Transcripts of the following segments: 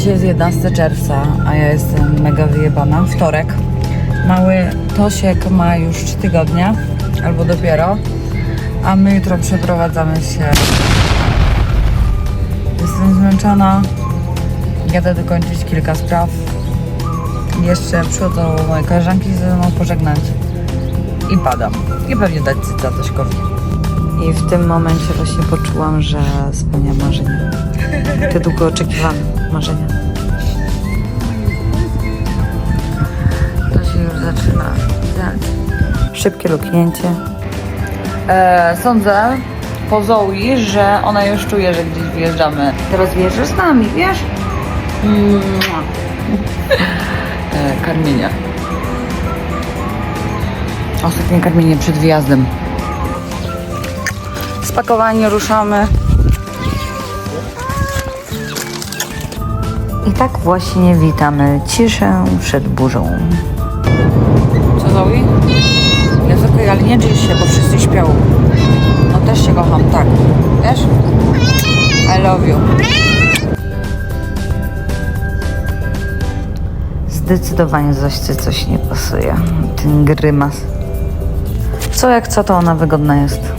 Dzisiaj jest 11 czerwca, a ja jestem mega wyjebana. Wtorek. Mały Tosiek ma już 3 tygodnie, albo dopiero, a my jutro przeprowadzamy się. Jestem zmęczona. Jadę dokończyć kilka spraw. Jeszcze przychodzą moje koleżanki ze mną pożegnać i padam. I pewnie dać cyca Tośkowi. I w tym momencie właśnie poczułam, że spełniam marzenia. Te długo oczekiwane marzenia. To się już zaczyna dziać. Szybkie luknięcie. E, sądzę po Zoe, że ona już czuje, że gdzieś wyjeżdżamy. Teraz wjeżdżasz z nami, wiesz? Mua. e, karmienie. Ostatnie karmienie przed wyjazdem. Spakowani, ruszamy. I tak właśnie witamy ciszę przed burzą. Co Zoe? Jest okej, ale nie drzyj się, bo wszyscy śpią. No też się kocham, tak. Wiesz? I love you. Zdecydowanie Zośce coś nie pasuje. Ten grymas. Co jak co, to ona wygodna jest.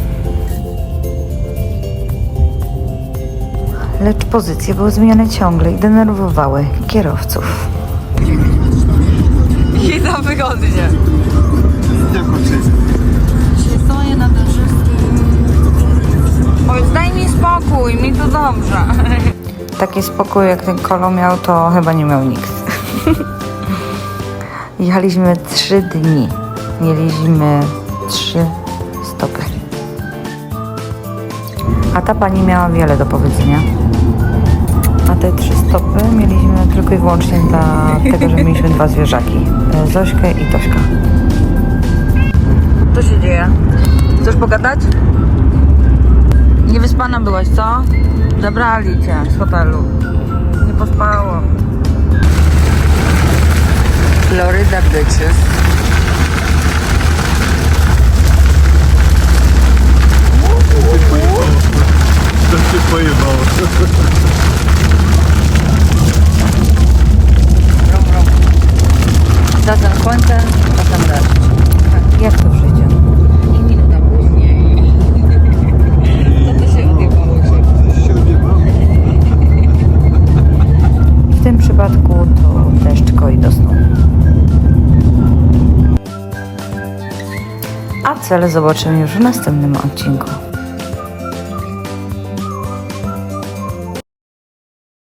Lecz pozycje były zmieniane ciągle i denerwowały kierowców. I to wygodnie. Się stoję na tym wszystkim. Powiedz, daj mi spokój, mi tu dobrze. Taki spokój jak ten kolo miał, to chyba nie miał nikt. Jechaliśmy trzy dni. Mieliśmy trzy stopy. A ta pani miała wiele do powiedzenia. A te trzy stopy mieliśmy tylko i wyłącznie dla tego, że mieliśmy dwa zwierzaki. e, Zośkę i Tośka. Co się dzieje? Chcesz pogadać? Niewyspana byłaś, co? Zabrali cię z hotelu. Nie pospało. Florida Bitches. To się Czasem słońce, czasem deszcz. Jak to w życiu? I minuta później. W tym przypadku to deszcz koi do snu. A cel zobaczymy już w następnym odcinku.